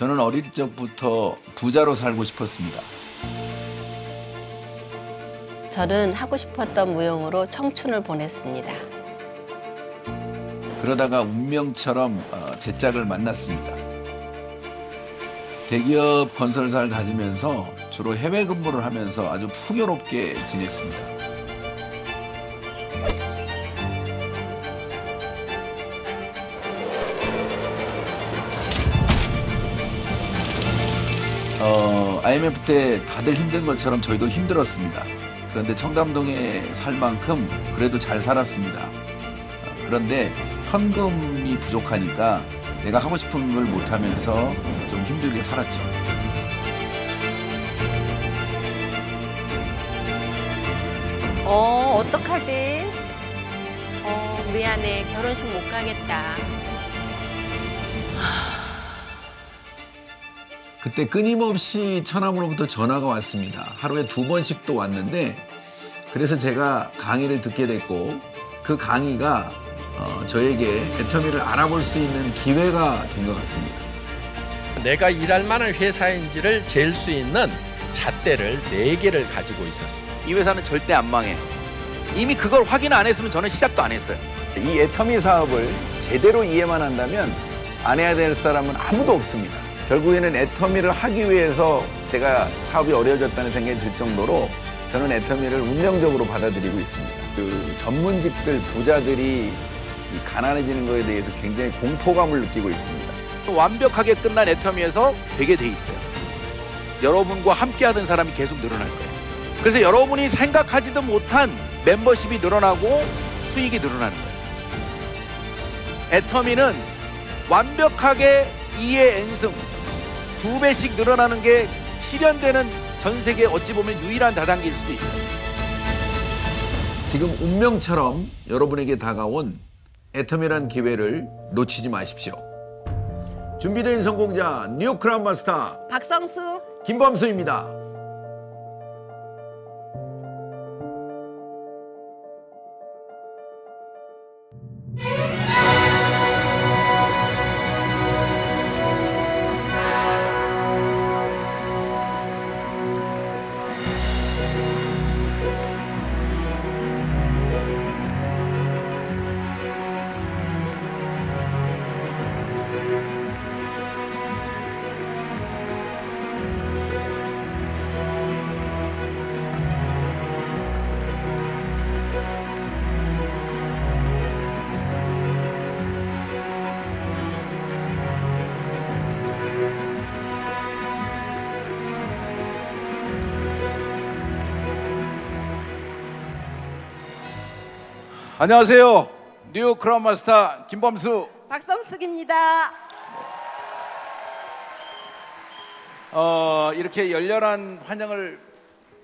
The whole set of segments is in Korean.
저는 어릴 적부터 부자로 살고 싶었습니다. 저는 하고 싶었던 무용으로 청춘을 보냈습니다. 그러다가 운명처럼 어, 제 짝을 만났습니다. 대기업 건설사를 다니면서 주로 해외 근무를 하면서 아주 풍요롭게 지냈습니다. 어, IMF 때 다들 힘든 것처럼 저희도 힘들었습니다. 그런데 청담동에 살 만큼 그래도 잘 살았습니다. 어, 그런데 현금이 부족하니까 내가 하고 싶은 걸 못하면서 좀 힘들게 살았죠. 어, 어떡하지? 어, 미안해. 결혼식 못 가겠다. 그때 끊임없이 처남으로부터 전화가 왔습니다. 하루에 두 번씩 또 왔는데 그래서 제가 강의를 듣게 됐고 그 강의가 어, 저에게 애터미를 알아볼 수 있는 기회가 된 것 같습니다. 내가 일할 만한 회사인지를 잴 수 있는 잣대를 네 개를 가지고 있었습니다. 이 회사는 절대 안 망해. 이미 그걸 확인 안 했으면 저는 시작도 안 했어요. 이 애터미 사업을 제대로 이해만 한다면 안 해야 될 사람은 아무도 없습니다. 결국에는 애터미를 하기 위해서 제가 사업이 어려워졌다는 생각이 들 정도로 저는 애터미를 운명적으로 받아들이고 있습니다. 그 전문직들 부자들이 이 가난해지는 것에 대해서 굉장히 공포감을 느끼고 있습니다. 완벽하게 끝난 애터미에서 되게 돼 있어요. 여러분과 함께 하던 사람이 계속 늘어날 거예요. 그래서 여러분이 생각하지도 못한 멤버십이 늘어나고 수익이 늘어나는 거예요. 애터미는 완벽하게 2의 N승 두 배씩 늘어나는 게 실현되는 전 세계 어찌 보면 유일한 다단계일 수도 있어요. 지금 운명처럼 여러분에게 다가온 애터미란 기회를 놓치지 마십시오. 준비된 성공자 뉴 크라운 마스터 박성숙, 김범수입니다. 안녕하세요. 뉴 크라운 마스터 김범수. 박성숙입니다. 어, 이렇게 열렬한 환영을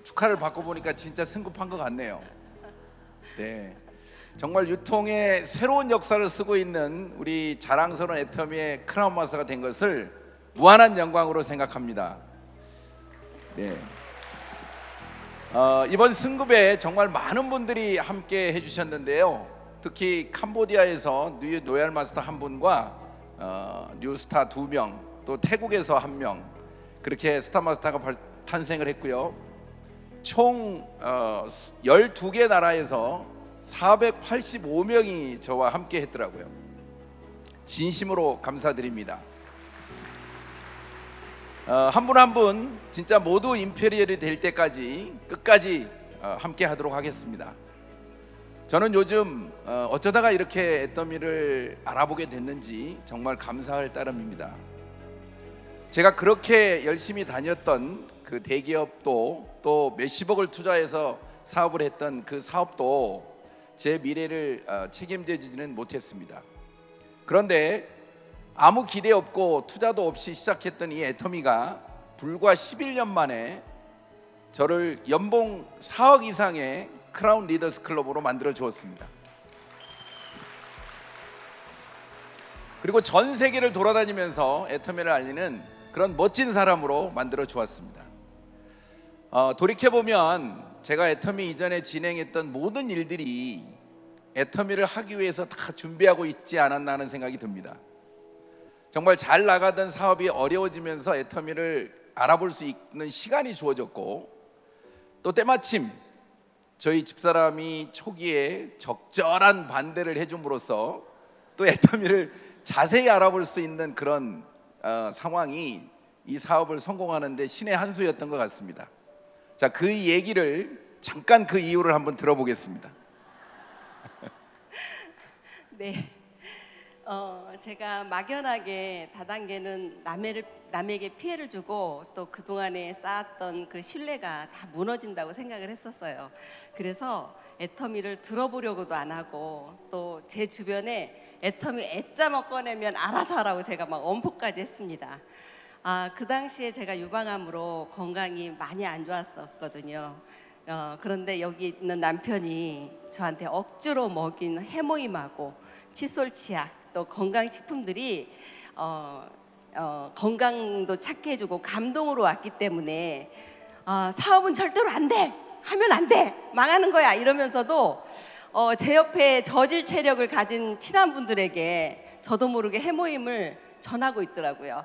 축하를 받고 보니까 진짜 승급한 것 같네요. 네. 정말 유통의 새로운 역사를 쓰고 있는 우리 자랑스러운 애터미의 크라운 마스터가 된 것을 무한한 영광으로 생각합니다. 네. 어, 이번 승급에 정말 많은 분들이 함께 해주셨는데요. 특히 캄보디아에서 뉴 노얄 마스터 한 분과 어, 뉴스타 두 명, 또 태국에서 한 명, 그렇게 스타 마스터가 발- 탄생을 했고요. 총 어, 12개 나라에서 485명이 저와 함께 했더라고요. 진심으로 감사드립니다. 어, 한분 한 분 진짜 모두 임페리얼이 될 때까지 끝까지 어, 함께 하도록 하겠습니다. 저는 요즘 어, 어쩌다가 이렇게 애더미를 알아보게 됐는지 정말 감사할 따름입니다. 제가 그렇게 열심히 다녔던 그 대기업도 또 몇십억을 투자해서 사업을 했던 그 사업도 제 미래를 어, 책임지지는 못했습니다. 그런데 아무 기대 없고 투자도 없이 시작했던 이 애터미가 불과 11년 만에 저를 연봉 4억 이상의 크라운 리더스 클럽으로 만들어 주었습니다. 그리고 전 세계를 돌아다니면서 애터미를 알리는 그런 멋진 사람으로 만들어 주었습니다. 어, 돌이켜 보면 제가 애터미 이전에 진행했던 모든 일들이 애터미를 하기 위해서 다 준비하고 있지 않았나 하는 생각이 듭니다. 정말 잘 나가던 사업이 어려워지면서 애터미를 알아볼 수 있는 시간이 주어졌고 또 때마침 저희 집사람이 초기에 적절한 반대를 해줌으로써 또 애터미를 자세히 알아볼 수 있는 그런 어, 상황이 이 사업을 성공하는데 신의 한 수였던 것 같습니다. 자, 그 얘기를 잠깐 그 이유를 한번 들어보겠습니다. 네. 어, 제가 막연하게 다단계는 남해를, 남에게 피해를 주고 또 그동안에 쌓았던 그 신뢰가 다 무너진다고 생각을 했었어요. 그래서 애터미를 들어보려고도 안 하고 또 제 주변에 애터미 애짜먹 꺼내면 알아서 하라고 제가 막 엄포까지 했습니다. 아, 그 당시에 제가 유방암으로 건강이 많이 안 좋았었거든요. 어, 그런데 여기 있는 남편이 저한테 억지로 먹인 해모임하고 칫솔 치약 또 건강식품들이 어, 어, 건강도 찾게 해주고 감동으로 왔기 때문에 아, 사업은 절대로 안 돼! 하면 안 돼! 망하는 거야! 이러면서도 어, 제 옆에 저질 체력을 가진 친한 분들에게 저도 모르게 해모임을 전하고 있더라고요.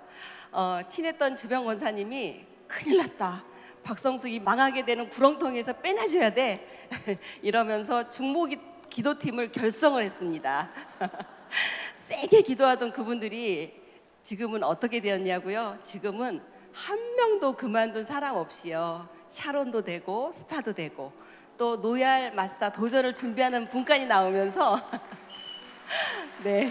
어, 친했던 주변 권사님이 큰일 났다. 박성숙이 망하게 되는 구렁텅이에서 빼내줘야 돼. 이러면서 중보기 기도팀을 결성을 했습니다. 세게 기도하던 그분들이 지금은 어떻게 되었냐고요? 지금은 한 명도 그만둔 사람 없이요. 샤론도 되고 스타도 되고 또 노얄 마스터 도전을 준비하는 분까지 나오면서 네.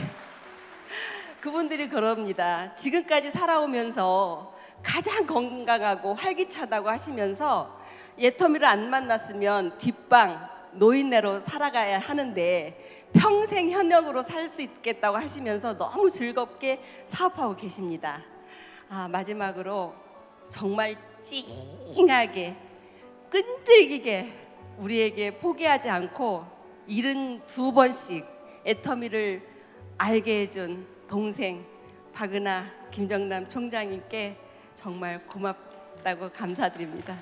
그분들이 그럽니다. 지금까지 살아오면서 가장 건강하고 활기차다고 하시면서 예터미를 안 만났으면 뒷방 노인네로 살아가야 하는데 평생 현역으로 살 수 있겠다고 하시면서 너무 즐겁게 사업하고 계십니다. 아, 마지막으로 정말 찡하게 끈질기게 우리에게 포기하지 않고 72번씩 애터미를 알게 해준 동생 박은하 김정남 총장님께 정말 고맙다고 감사드립니다.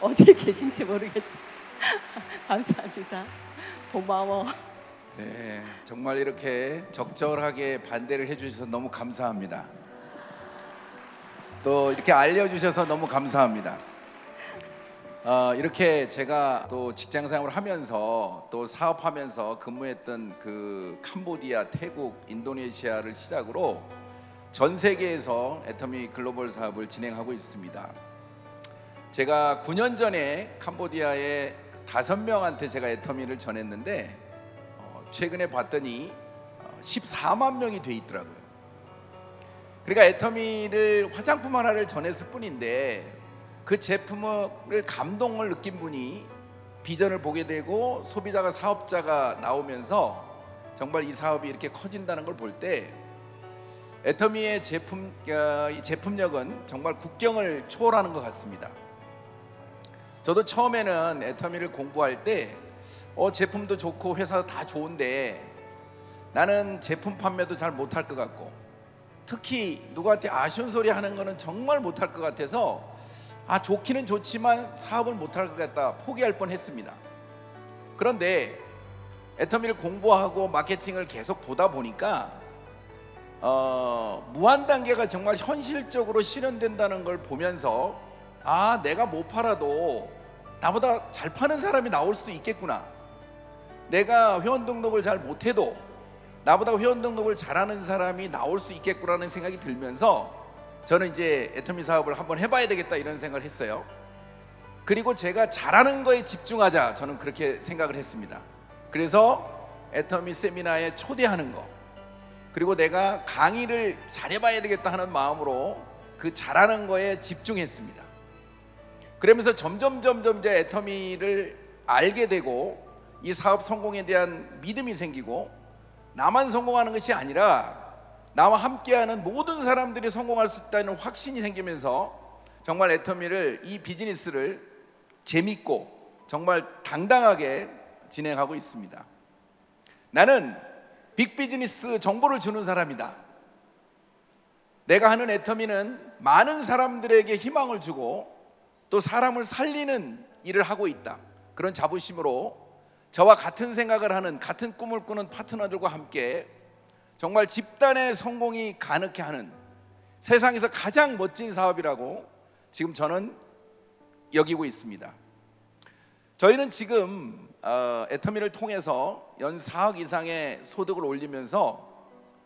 어디에 계신지 모르겠지. 감사합니다. 고마워. 네, 정말 이렇게 적절하게 반대를 해주셔서 너무 감사합니다. 또 이렇게 알려주셔서 너무 감사합니다. 어, 이렇게 제가 또 직장 생활을 하면서 또 사업하면서 근무했던 그 캄보디아, 태국, 인도네시아를 시작으로 전 세계에서 애터미 글로벌 사업을 진행하고 있습니다. 제가 9년 전에 캄보디아에 다섯 명한테 제가 애터미를 전했는데 어, 최근에 봤더니 어, 14만 명이 돼 있더라고요. 그러니까 애터미를 화장품 하나를 전했을 뿐인데 그 제품을 감동을 느낀 분이 비전을 보게 되고 소비자가 사업자가 나오면서 정말 이 사업이 이렇게 커진다는 걸 볼 때 애터미의 제품 어, 이 제품력은 정말 국경을 초월하는 것 같습니다. 저도 처음에는 애터미를 공부할 때 어, 제품도 좋고 회사 다 좋은데 나는 제품 판매도 잘 못할 것 같고 특히 누구한테 아쉬운 소리 하는 거는 정말 못할 것 같아서 아 좋기는 좋지만 사업을 못할 것 같다 포기할 뻔했습니다. 그런데 애터미를 공부하고 마케팅을 계속 보다 보니까 어, 무한 단계가 정말 현실적으로 실현된다는 걸 보면서 아 내가 못 팔아도 나보다 잘 파는 사람이 나올 수도 있겠구나. 내가 회원 등록을 잘 못해도 나보다 회원 등록을 잘하는 사람이 나올 수 있겠구나라는 생각이 들면서 저는 이제 애터미 사업을 한번 해봐야 되겠다 이런 생각을 했어요. 그리고 제가 잘하는 거에 집중하자 저는 그렇게 생각을 했습니다. 그래서 애터미 세미나에 초대하는 거 그리고 내가 강의를 잘해봐야 되겠다 하는 마음으로 그 잘하는 거에 집중했습니다. 그러면서 점점 점점 이제 애터미를 알게 되고 이 사업 성공에 대한 믿음이 생기고 나만 성공하는 것이 아니라 나와 함께하는 모든 사람들이 성공할 수 있다는 확신이 생기면서 정말 애터미를 이 비즈니스를 재밌고 정말 당당하게 진행하고 있습니다. 나는 빅비즈니스 정보를 주는 사람이다. 내가 하는 애터미는 많은 사람들에게 희망을 주고 또 사람을 살리는 일을 하고 있다. 그런 자부심으로 저와 같은 생각을 하는 같은 꿈을 꾸는 파트너들과 함께 정말 집단의 성공이 가능케 하는 세상에서 가장 멋진 사업이라고 지금 저는 여기고 있습니다. 저희는 지금 어, 애터미를 통해서 연 4억 이상의 소득을 올리면서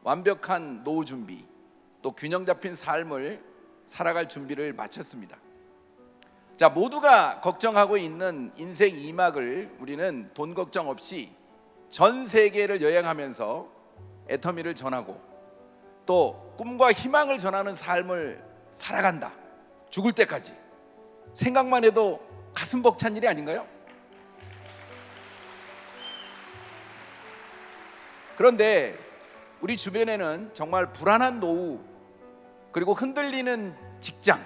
완벽한 노후 준비 또 균형 잡힌 삶을 살아갈 준비를 마쳤습니다. 자 모두가 걱정하고 있는 인생 2막을 우리는 돈 걱정 없이 전 세계를 여행하면서 애터미를 전하고 또 꿈과 희망을 전하는 삶을 살아간다. 죽을 때까지 생각만 해도 가슴 벅찬 일이 아닌가요? 그런데 우리 주변에는 정말 불안한 노후 그리고 흔들리는 직장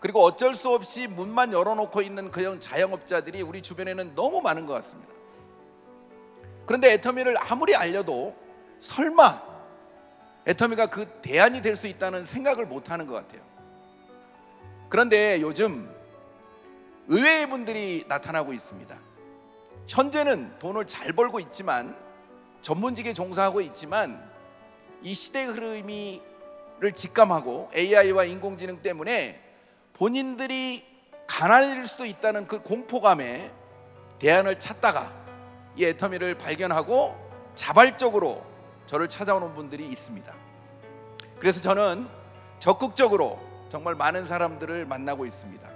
그리고 어쩔 수 없이 문만 열어놓고 있는 그형 자영업자들이 우리 주변에는 너무 많은 것 같습니다. 그런데 애터미를 아무리 알려도 설마 애터미가 그 대안이 될 수 있다는 생각을 못 하는 것 같아요. 그런데 요즘 의외의 분들이 나타나고 있습니다. 현재는 돈을 잘 벌고 있지만 전문직에 종사하고 있지만 이 시대 흐름이를 직감하고 AI와 인공지능 때문에 본인들이 가난해질 수도 있다는 그 공포감에 대안을 찾다가 이 애터미를 발견하고 자발적으로 저를 찾아오는 분들이 있습니다. 그래서 저는 적극적으로 정말 많은 사람들을 만나고 있습니다.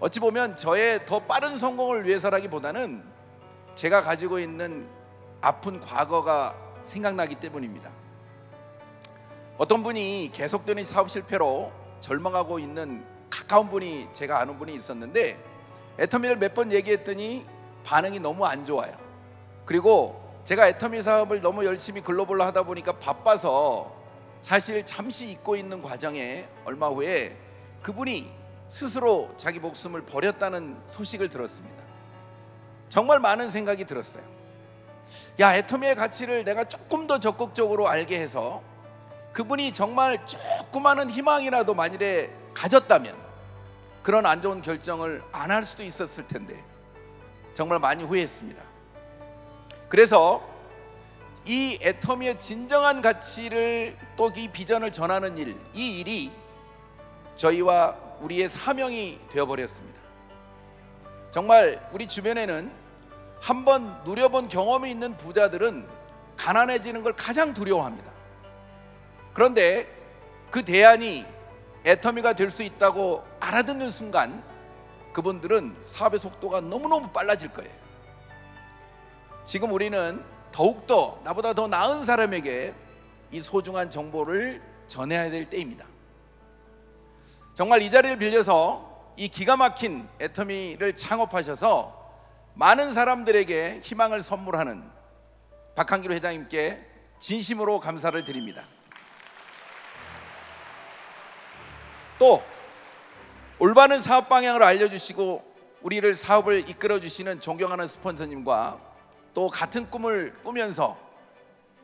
어찌 보면 저의 더 빠른 성공을 위해서라기보다는 제가 가지고 있는 아픈 과거가 생각나기 때문입니다. 어떤 분이 계속되는 사업 실패로 절망하고 있는 가까운 분이 제가 아는 분이 있었는데 애터미를 몇 번 얘기했더니 반응이 너무 안 좋아요. 그리고 제가 애터미 사업을 너무 열심히 글로벌로 하다 보니까 바빠서 사실 잠시 잊고 있는 과정에 얼마 후에 그분이 스스로 자기 목숨을 버렸다는 소식을 들었습니다. 정말 많은 생각이 들었어요. 야, 애터미의 가치를 내가 조금 더 적극적으로 알게 해서 그분이 정말 조그마한 희망이라도 만일에 가졌다면 그런 안 좋은 결정을 안 할 수도 있었을 텐데 정말 많이 후회했습니다. 그래서 이 애터미의 진정한 가치를 또 이 비전을 전하는 일, 이 일이 저희와 우리의 사명이 되어버렸습니다. 정말 우리 주변에는 한번 누려본 경험이 있는 부자들은 가난해지는 걸 가장 두려워합니다. 그런데 그 대안이 애터미가 될 수 있다고 알아듣는 순간 그분들은 사업의 속도가 너무너무 빨라질 거예요. 지금 우리는 더욱더 나보다 더 나은 사람에게 이 소중한 정보를 전해야 될 때입니다. 정말 이 자리를 빌려서 이 기가 막힌 애터미를 창업하셔서 많은 사람들에게 희망을 선물하는 박한기로 회장님께 진심으로 감사를 드립니다. 또 올바른 사업 방향을 알려주시고 우리를 사업을 이끌어 주시는 존경하는 스폰서님과 또 같은 꿈을 꾸면서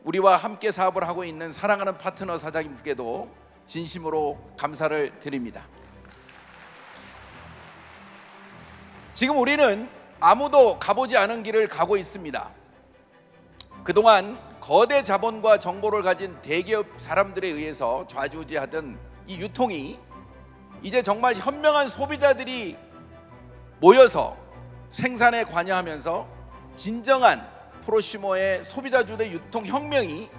우리와 함께 사업을 하고 있는 사랑하는 파트너 사장님께도 진심으로 감사를 드립니다. 지금 우리는 아무도 가보지 않은 길을 가고 있습니다. 그동안 거대 자본과 정보를 가진 대기업 사람들에 의해서 좌지우지하던 이 유통이 이제 정말 현명한 소비자들이 모여서 생산에 관여하면서 진정한 프로시머의 소비자 주대 유통 혁명이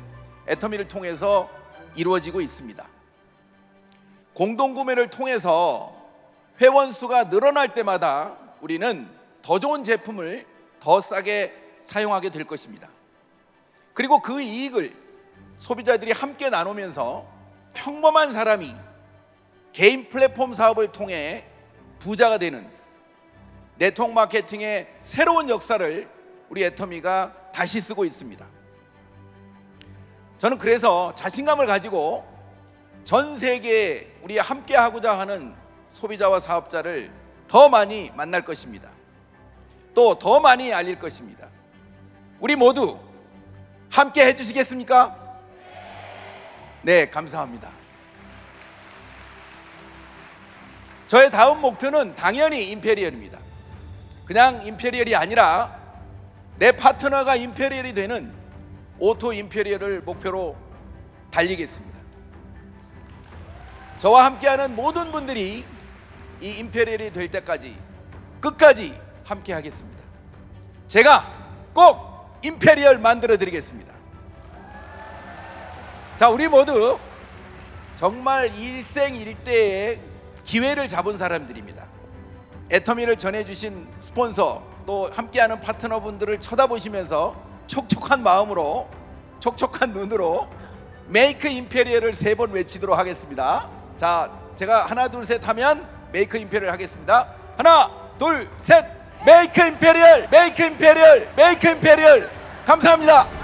애터미를 통해서 이루어지고 있습니다. 공동 구매를 통해서 회원 수가 늘어날 때마다 우리는 더 좋은 제품을 더 싸게 사용하게 될 것입니다. 그리고 그 이익을 소비자들이 함께 나누면서 평범한 사람이 개인 플랫폼 사업을 통해 부자가 되는 네트워크 마케팅의 새로운 역사를 우리 애터미가 다시 쓰고 있습니다. 저는 그래서 자신감을 가지고 전 세계에 우리 함께 하고자 하는 소비자와 사업자를 더 많이 만날 것입니다. 또 더 많이 알릴 것입니다. 우리 모두 함께 해주시겠습니까? 네, 감사합니다. 저의 다음 목표는 당연히 임페리얼입니다. 그냥 임페리얼이 아니라 내 파트너가 임페리얼이 되는 오토 임페리얼을 목표로 달리겠습니다. 저와 함께하는 모든 분들이 이 임페리얼이 될 때까지 끝까지 함께 하겠습니다. 제가 꼭 임페리얼 만들어 드리겠습니다. 자, 우리 모두 정말 일생일대의 기회를 잡은 사람들입니다. 애터미를 전해주신 스폰서 또 함께하는 파트너분들을 쳐다보시면서 촉촉한 마음으로 촉촉한 눈으로 메이크 임페리얼을 세 번 외치도록 하겠습니다. 자, 제가 하나 둘 셋 하면 메이크 임페리얼 하겠습니다. 하나 둘 셋 메이크 임페리얼 메이크 임페리얼 메이크 임페리얼 감사합니다.